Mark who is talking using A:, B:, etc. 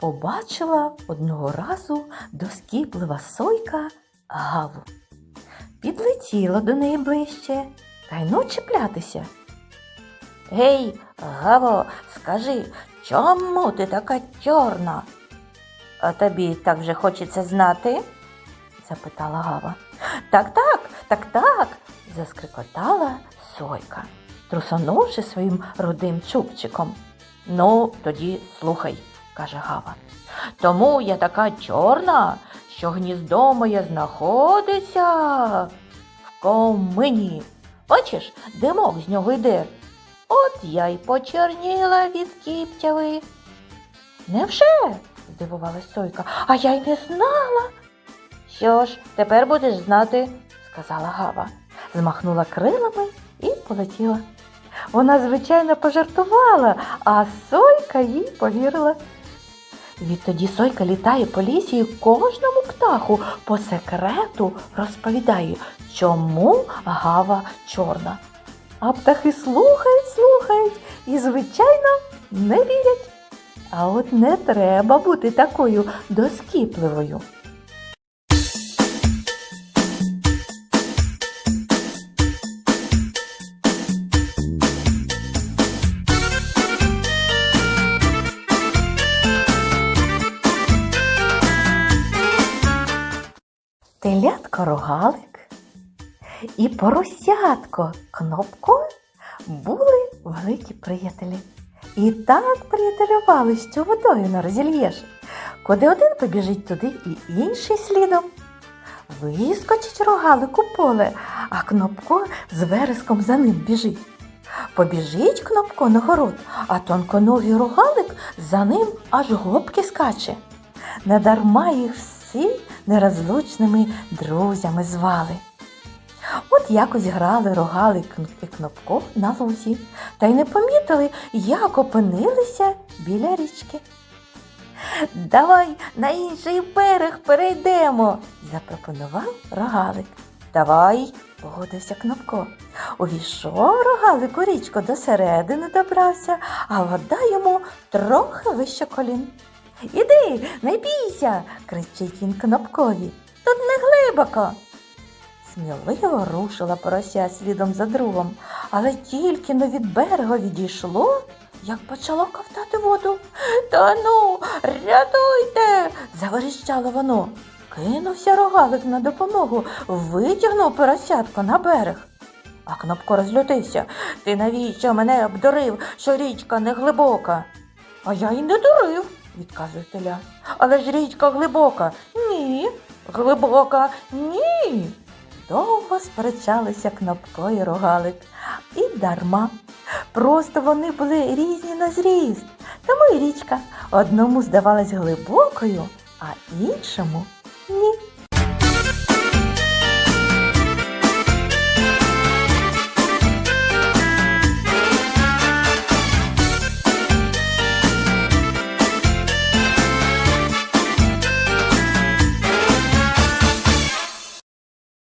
A: побачила одного разу доскіплива сойка Гаву. Підлетіла до неї ближче та й ну чіплятися. Гей, Гаво, скажи, чому ти така чорна? А тобі так вже хочеться знати? запитала Гава. Так, так, так, так, заскрикотала сойка, трусонувши своїм рудим чубчиком. Ну, тоді слухай, каже Гава. Тому я така чорна, що гніздо моє знаходиться в комині. Бачиш, димок з нього йде. От я й почорніла від кіптяви. Невже? здивувалась Сойка, а я й не знала. Що ж, тепер будеш знати, сказала Гава, змахнула крилами і полетіла. Вона, звичайно, пожартувала, а Сойка їй повірила. Відтоді Сойка літає по лісі і кожному птаху по секрету розповідає, чому гава чорна. А птахи слухають, слухають і, звичайно, не вірять. А от не треба бути такою доскіпливою. Телятко рогалик і поросятко кнопко були великі приятелі. І так приятелювали, що водою не розільєш. Куди один побіжить туди і інший слідом. Вискочить рогалик у поле, а кнопко з вереском за ним біжить. Побіжить кнопко на город, а тонконогий рогалик за ним аж гопки скаче. Недарма їх всі нерозлучними друзями звали. От якось грали рогалик і кнопко на лузі, та й не помітили, як опинилися біля річки. Давай на інший берег перейдемо, запропонував рогалик. Давай, погодився Кнопко. Увійшов рогалик у річку до середини добрався, а вода йому трохи вище колін. Іди, не бійся, кричить він Кнопкові. Тут не глибоко. Сміливо рушила порося слідом за другом, але тільки но від берега відійшло, як почало ковтати воду. Та ну, рятуйте. заверіщало воно. Кинувся рогалик на допомогу, витягнув поросятко на берег. А Кнопко розлютився. Ти навіщо мене обдурив, що річка не глибока? А я й не дурив, відказує теля. Але ж річка глибока. Ні. Глибока, ні. Довго сперечалися Кнопко і рогалик. І дарма. Просто вони були різні на зріст. Тому і річка одному здавалась глибокою, а іншому ні.